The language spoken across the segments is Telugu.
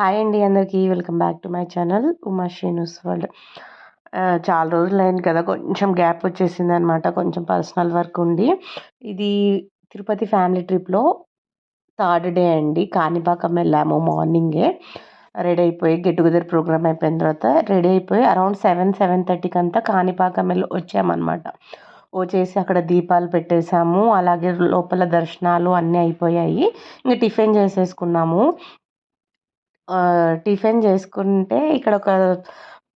హాయ్ అండి అందరికీ. Welcome back to my channel Uma Srinu's world. చాలా రోజులు అయింది కదా కొంచెం గ్యాప్ వచ్చేసింది అనమాట కొంచెం పర్సనల్ వర్క్ ఉండి. ఇది తిరుపతి ఫ్యామిలీ ట్రిప్లో థర్డ్ డే అండి. కాణిపాకం వెళ్ళాము మార్నింగే. రెడీ అయిపోయి గెట్ టుగెదర్ ప్రోగ్రామ్ అయిపోయిన తర్వాత రెడీ అయిపోయి అరౌండ్ సెవెన్ సెవెన్ థర్టీకి అంతా కాణిపాకం వెళ్ళి వచ్చామన్నమాట. వచ్చేసి అక్కడ దీపాలు పెట్టేశాము అలాగే లోపల దర్శనాలు అన్నీ అయిపోయాయి. ఇంకా టిఫిన్ చేసేసుకున్నాము. టిఫిన్ చేసుకుంటే ఇక్కడ ఒక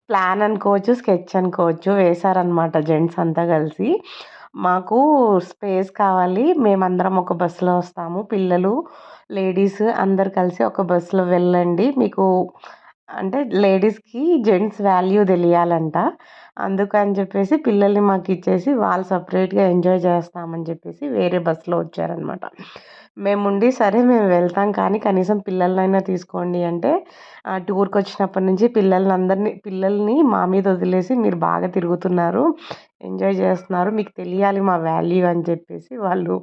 ప్లాన్ అనుకోవచ్చు స్కెచ్ అనుకోవచ్చు వేశారనమాట జెంట్స్ అంతా కలిసి. మాకు స్పేస్ కావాలి. మేమందరం ఒక బస్సులో వస్తాము. పిల్లలు లేడీస్ అందరు కలిసి ఒక బస్సులో వెళ్ళండి. మీకు అంటే లేడీస్కి జెంట్స్ వాల్యూ తెలియాలంట. అందుకని చెప్పేసి పిల్లల్ని మాకు ఇచ్చేసి వాళ్ళు సపరేట్గా ఎంజాయ్ చేస్తామని చెప్పేసి వేరే బస్సులో వచ్చారనమాట. మేముండి సరే మేము వెళ్తాం కానీ కనీసం పిల్లలనైనా తీసుకోండి అంటే టూర్కి వచ్చినప్పటి నుంచి పిల్లల్ని అందరినీ పిల్లల్ని మా మీద వదిలేసి మీరు బాగా తిరుగుతున్నారు ఎంజాయ్ చేస్తున్నారు మీకు తెలియాలి మా వాల్యూ అని చెప్పేసి వాళ్ళు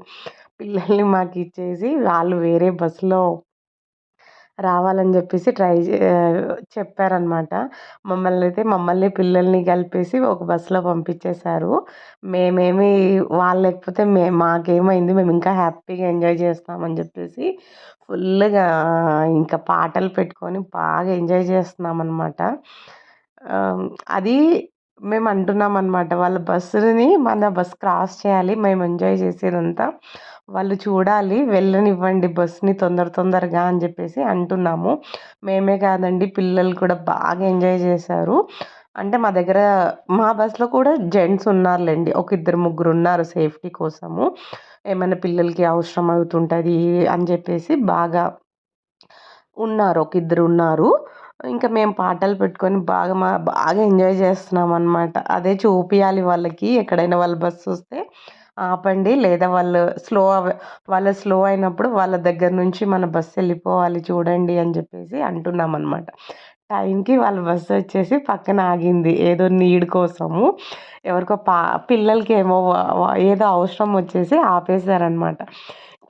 పిల్లల్ని మాకు ఇచ్చేసి వాళ్ళు వేరే బస్సులో రావాలని చెప్పేసి ట్రై చెప్పారనమాట మమ్మల్ని అయితే మమ్మల్ని పిల్లల్ని కలిపేసి ఒక బస్సులో పంపించేశారు. మేమేమి వాళ్ళు లేకపోతే మే మాకేమైంది మేము ఇంకా హ్యాపీగా ఎంజాయ్ చేస్తామని చెప్పేసి ఫుల్గా ఇంకా పాటలు పెట్టుకొని బాగా ఎంజాయ్ చేస్తున్నాం అనమాట అది మేము అంటున్నాం అనమాట వాళ్ళ బస్సుని మన బస్ క్రాస్ చేయాలి మేము ఎంజాయ్ చేసేదంతా వాళ్ళు చూడాలి వెళ్ళనివ్వండి బస్ని తొందర తొందరగా అని చెప్పేసి అంటున్నాము. మేమే కాదండి పిల్లలు కూడా బాగా ఎంజాయ్ చేశారు. అంటే మా దగ్గర మా బస్లో కూడా జెంట్స్ ఉన్నారులేండి ఒక ఇద్దరు ముగ్గురు ఉన్నారు సేఫ్టీ కోసము. ఏమైనా పిల్లలకి అవసరం అవుతుంటుంది అని చెప్పేసి బాగా ఉన్నారు ఒక ఇద్దరు ఉన్నారు. ఇంకా మేము పాటలు పెట్టుకొని బాగా మా బాగా ఎంజాయ్ చేస్తున్నాం అనమాట అదే చూపించాలి వాళ్ళకి ఎక్కడైనా వాళ్ళ బస్సు వస్తే. ఆపండి. లేదా వాళ్ళు స్లో వాళ్ళు స్లో అయినప్పుడు వాళ్ళ దగ్గర నుంచి మన బస్సు వెళ్ళిపోవాలి చూడండి అని చెప్పేసి అంటున్నాం అనమాట టైంకి వాళ్ళ బస్సు వచ్చేసి పక్కన ఆగింది. ఏదో నీడ్ కోసము. ఎవరికో పా పిల్లలకి ఏమో ఏదో అవసరం వచ్చేసి ఆపేశారనమాట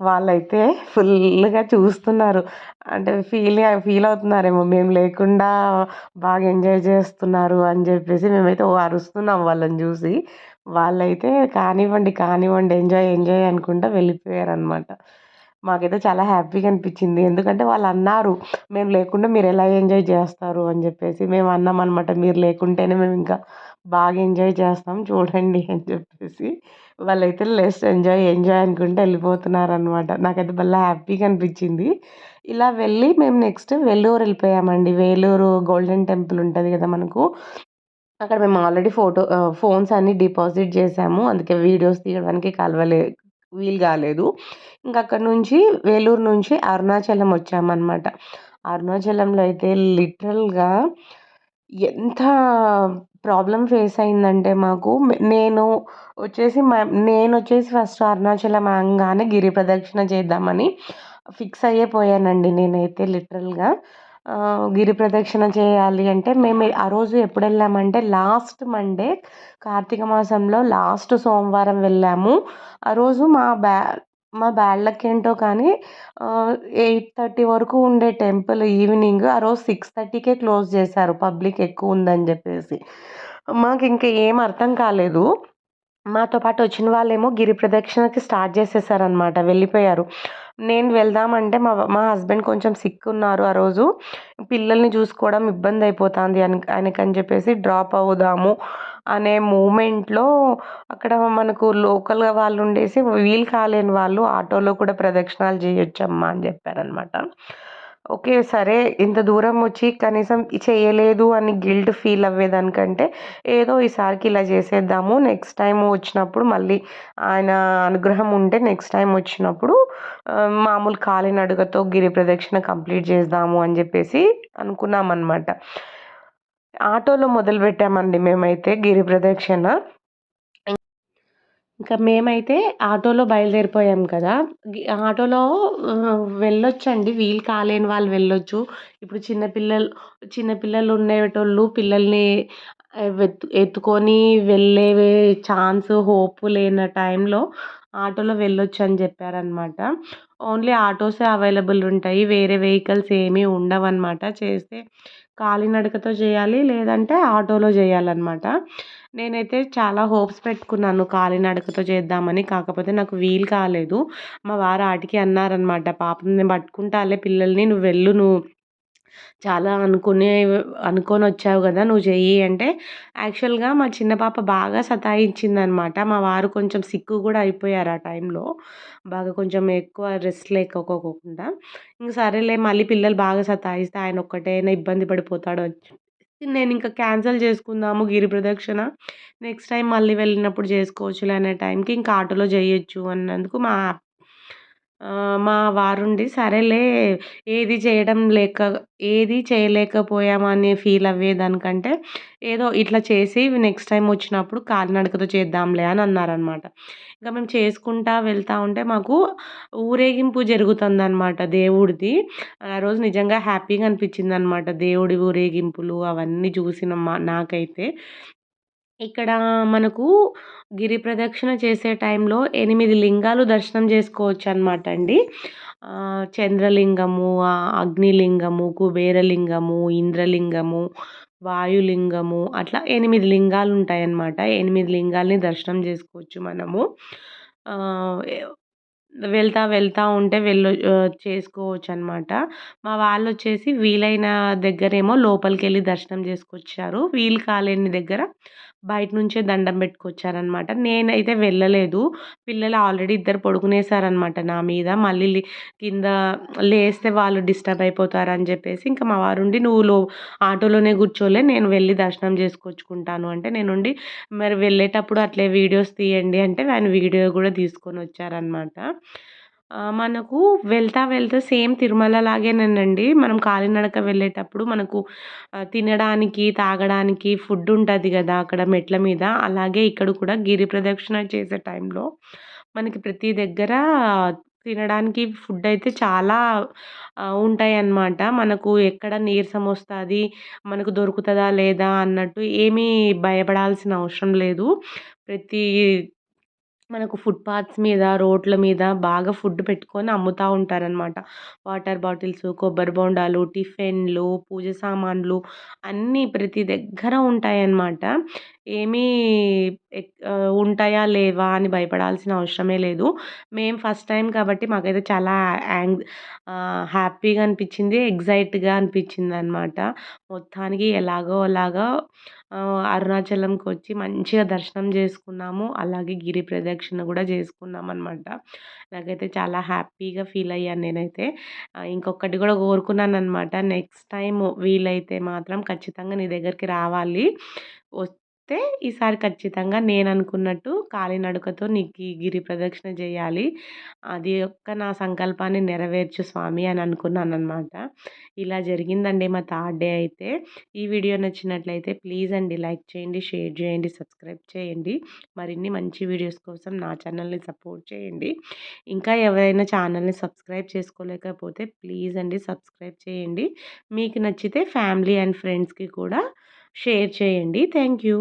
వాళ్ళైతే ఫుల్గా చూస్తున్నారు. అంటే ఫీల్ ఫీల్ అవుతున్నారేమో. మేము లేకుండా బాగా ఎంజాయ్ చేస్తున్నారు అని చెప్పేసి మేమైతే అరుస్తున్నాం వాళ్ళని చూసి. వాళ్ళైతే కానివ్వండి కానివ్వండి ఎంజాయ్ ఎంజాయ్ అనుకుంటా వెళ్ళిపోయారనమాట. మాకైతే చాలా హ్యాపీగా అనిపించింది. ఎందుకంటే వాళ్ళు అన్నారు మేము లేకుండా మీరు ఎలా ఎంజాయ్ చేస్తారు? అని చెప్పేసి మేము అన్నాం అనమాట మీరు లేకుంటేనే మేము ఇంకా బాగా ఎంజాయ్ చేస్తాం చూడండి అని చెప్పేసి వాళ్ళైతే లెస్ ఎంజాయ్ ఎంజాయ్ అనుకుంటే వెళ్ళిపోతున్నారు అనమాట నాకైతే భలే హ్యాపీగా అనిపించింది. ఇలా వెళ్ళి మేము నెక్స్ట్ వెల్లూరు వెళ్ళిపోయామండి. వేలూరు గోల్డెన్ టెంపుల్ ఉంటుంది కదా మనకు అక్కడ మేము ఆల్రెడీ ఫోటో ఫోన్స్ అన్నీ డిపాజిట్ చేసాము. అందుకే వీడియోస్ తీయడానికి కలవలే వీలు కాలేదు. ఇంకా అక్కడ నుంచి వేలూరు నుంచి అరుణాచలం వచ్చామన్నమాట. అరుణాచలంలో అయితే లిటరల్గా ఎంత ప్రాబ్లం ఫేస్ అయిందంటే మాకు నేను వచ్చేసి నేను వచ్చేసి ఫస్ట్ అరుణాచలం అనగానే గిరి ప్రదక్షిణ చేద్దామని ఫిక్స్ అయిపోయానండి నేనైతే లిటరల్గా. గిరి ప్రదక్షిణ చేయాలి అంటే మేము ఆ రోజు ఎప్పుడు వెళ్ళామంటే లాస్ట్ మండే కార్తీక మాసంలో లాస్ట్ సోమవారం వెళ్ళాము. ఆ రోజు మా బ్యా మా బ్యాడ్లకి ఏంటో కానీ ఎయిట్ థర్టీ వరకు ఉండే టెంపుల్ ఈవినింగ్ ఆ రోజు సిక్స్ థర్టీకే క్లోజ్ చేశారు. పబ్లిక్ ఎక్కువ ఉందని చెప్పేసి. మాకు ఇంకా ఏం అర్థం కాలేదు. మాతో పాటు వచ్చిన వాళ్ళేమో గిరి ప్రదక్షిణకి స్టార్ట్ చేసేసారనమాట వెళ్ళిపోయారు. నేను వెళ్దామంటే మా మా హస్బెండ్ కొంచెం సిక్ ఉన్నారు ఆ రోజు. పిల్లల్ని చూసుకోవడం ఇబ్బంది అయిపోతుంది అని ఆయనకని చెప్పేసి డ్రాప్ అవుదాము అనే మూమెంట్లో అక్కడ మనకు లోకల్గా వాళ్ళు ఉండేసి వీలు కాలేని వాళ్ళు ఆటోలో కూడా ప్రదక్షిణాలు చేయొచ్చమ్మా అని చెప్పారనమాట ఓకే సరే. ఇంత దూరం వచ్చి కనీసం చేయలేదు అని గిల్ట్ ఫీల్ అవ్వేదానికంటే ఏదో ఈసారికి ఇలా చేసేద్దాము. నెక్స్ట్ టైం వచ్చినప్పుడు మళ్ళీ ఆయన అనుగ్రహం ఉంటే నెక్స్ట్ టైం వచ్చినప్పుడు మామూలు కాలినడుగతో గిరి ప్రదక్షిణ కంప్లీట్ చేద్దాము అని చెప్పేసి అనుకున్నాం అనమాట ఆటోలో మొదలుపెట్టామండి మేమైతే గిరి ప్రదక్షిణ. ఇంకా మేమైతే ఆటోలో బయలుదేరిపోయాం కదా. ఆటోలో వెళ్ళొచ్చండి. వీలు కాలేని వాళ్ళు వెళ్ళొచ్చు. ఇప్పుడు చిన్నపిల్లలు చిన్నపిల్లలు ఉండేటోళ్ళు పిల్లల్ని ఎత్తుకొని వెళ్ళే ఛాన్స్ హోప్ లేని టైంలో ఆటోలో వెళ్ళొచ్చు అని చెప్పారనమాట ఓన్లీ ఆటోసే అవైలబుల్ ఉంటాయి. వేరే వెహికల్స్ ఏమీ ఉండవన్నమాట. చేస్తే కాలినడకతో చేయాలి లేదంటే ఆటోలో చేయాలన్నమాట. నేనైతే చాలా హోప్స్ పెట్టుకున్నాను కాలినడకతో చేద్దామని. కాకపోతే నాకు వీలు కాలేదు. మా వారు ఆటికి అన్నారనమాట పాపం నేను పట్టుకుంటాలే పిల్లల్ని నువ్వు వెళ్ళు నువ్వు చాలా అనుకునే అనుకొని వచ్చావు కదా నువ్వు చెయ్యి అంటే యాక్చువల్గా మా చిన్న పాప బాగా సతాయించిందనమాట మా వారు కొంచెం సిక్కు కూడా అయిపోయారు ఆ టైంలో. బాగా కొంచెం ఎక్కువ రెస్ట్ లేకపోకుండా. ఇంక సరేలే మళ్ళీ పిల్లలు బాగా సతాయిస్తే ఆయన ఒక్కటైనా ఇబ్బంది పడిపోతాడు నేను ఇంకా క్యాన్సిల్ చేసుకుందాము గిరి ప్రదక్షిణ. నెక్స్ట్ టైం మళ్ళీ వెళ్ళినప్పుడు చేసుకోవచ్చులే అనే టైంకి ఇంకా ఆటోలో చేయొచ్చు అన్నందుకు మా మా వారుండి సరేలే ఏది చేయడం లేక ఏది చేయలేకపోయామని ఫీల్ అయ్యేదానికంటే ఏదో ఇట్లా చేసి నెక్స్ట్ టైం వచ్చినప్పుడు కాలినడకతో చేద్దాంలే అని అన్నారనమాట ఇంకా మేము చేసుకుంటా వెళ్తూ ఉంటే మాకు ఊరేగింపు జరుగుతుందన్నమాట దేవుడిది. ఆ రోజు నిజంగా హ్యాపీగా అనిపించింది అనమాట దేవుడి ఊరేగింపులు అవన్నీ చూసిన మా నాకైతే. ఇక్కడ మనకు గిరి ప్రదక్షిణ చేసే టైంలో ఎనిమిది లింగాలు దర్శనం చేసుకోవచ్చు అనమాట అండి చంద్రలింగము అగ్నిలింగము కుబేరలింగము ఇంద్రలింగము వాయులింగము అట్లా ఎనిమిది లింగాలు ఉంటాయన్నమాట ఎనిమిది లింగాల్ని దర్శనం చేసుకోవచ్చు మనము. వెళ్తా వెళ్తా ఉంటే వెళ్ళు చేసుకోవచ్చు అనమాట మా వాళ్ళు వచ్చేసి వీలైన దగ్గరేమో లోపలికి వెళ్ళి దర్శనం చేసుకొచ్చారు. వీలు కాలేని దగ్గర బయట నుంచే దండం పెట్టుకొచ్చారనమాట. నేనైతే వెళ్ళలేదు. పిల్లలు ఆల్రెడీ ఇద్దరు పడుకునేసారనమాట నా మీద. మళ్ళీ కింద లేస్తే వాళ్ళు డిస్టర్బ్ అయిపోతారని చెప్పేసి ఇంకా మా వారు ఉండి నువ్వు లో ఆటోలోనే కూర్చోలే నేను వెళ్ళి దర్శనం చేసుకొచ్చుకుంటాను. అంటే నేనుండి మరి వెళ్ళేటప్పుడు అట్లే వీడియోస్ తీయండి. అంటే ఆయన వీడియో కూడా తీసుకొని వచ్చారనమాట మనకు వెళ్తా వెళ్తా సేమ్ తిరుమల లాగేనండి మనం కాలినడక వెళ్ళేటప్పుడు మనకు తినడానికి తాగడానికి ఫుడ్ ఉంటుంది కదా అక్కడ మెట్ల మీద. అలాగే ఇక్కడ కూడా గిరి ప్రదక్షిణ చేసే టైంలో మనకి ప్రతి దగ్గర తినడానికి ఫుడ్ అయితే చాలా ఉంటాయి అన్నమాట మనకు ఎక్కడ నీరసం వస్తుంది మనకు దొరుకుతుందా లేదా అన్నట్టు ఏమీ భయపడాల్సిన అవసరం లేదు. ప్రతి మనకు ఫుట్పాత్స్ మీద రోడ్ల మీద బాగా ఫుడ్ పెట్టుకొని అమ్ముతూ ఉంటారనమాట వాటర్ బాటిల్స్ కొబ్బరి బొండాలు టిఫిన్లు పూజ సామాన్లు అన్నీ ప్రతి దగ్గర ఉంటాయన్నమాట. ఏమీ ఉంటాయా లేవా అని భయపడాల్సిన అవసరమే లేదు. మేము ఫస్ట్ టైం కాబట్టి మాకైతే చాలా యాంగ్ హ్యాపీగా అనిపించింది ఎగ్జైట్గా అనిపించింది అనమాట మొత్తానికి ఎలాగో అలాగా అరుణాచలంకి వచ్చి మంచిగా దర్శనం చేసుకున్నాము. అలాగే గిరి ప్రదక్షిణ కూడా చేసుకున్నాం అనమాట నాకైతే చాలా హ్యాపీగా ఫీల్ అయ్యాను నేనైతే. ఇంకొకటి కూడా కోరుకున్నాను అనమాట నెక్స్ట్ టైం వీలైతే మాత్రం ఖచ్చితంగా నీ దగ్గరికి రావాలి. వస్తే ఈసారి ఖచ్చితంగా నేను అనుకున్నట్టు కాలినడకతో నీకు ఈ గిరి ప్రదక్షిణ చేయాలి. అది యొక్క నా సంకల్పాన్ని నెరవేర్చు స్వామి అని అనుకున్నాను అనమాట ఇలా జరిగిందండి మా థర్డ్ డే అయితే. ఈ వీడియో నచ్చినట్లయితే ప్లీజ్ అండి లైక్ చేయండి షేర్ చేయండి సబ్స్క్రైబ్ చేయండి. మరిన్ని మంచి వీడియోస్ కోసం నా ఛానల్ని సపోర్ట్ చేయండి. ఇంకా ఎవరైనా ఛానల్ని సబ్స్క్రైబ్ చేసుకోలేకపోతే ప్లీజ్ అండి సబ్స్క్రైబ్ చేయండి. మీకు నచ్చితే ఫ్యామిలీ అండ్ ఫ్రెండ్స్కి కూడా షేర్ చేయండి. Thank you.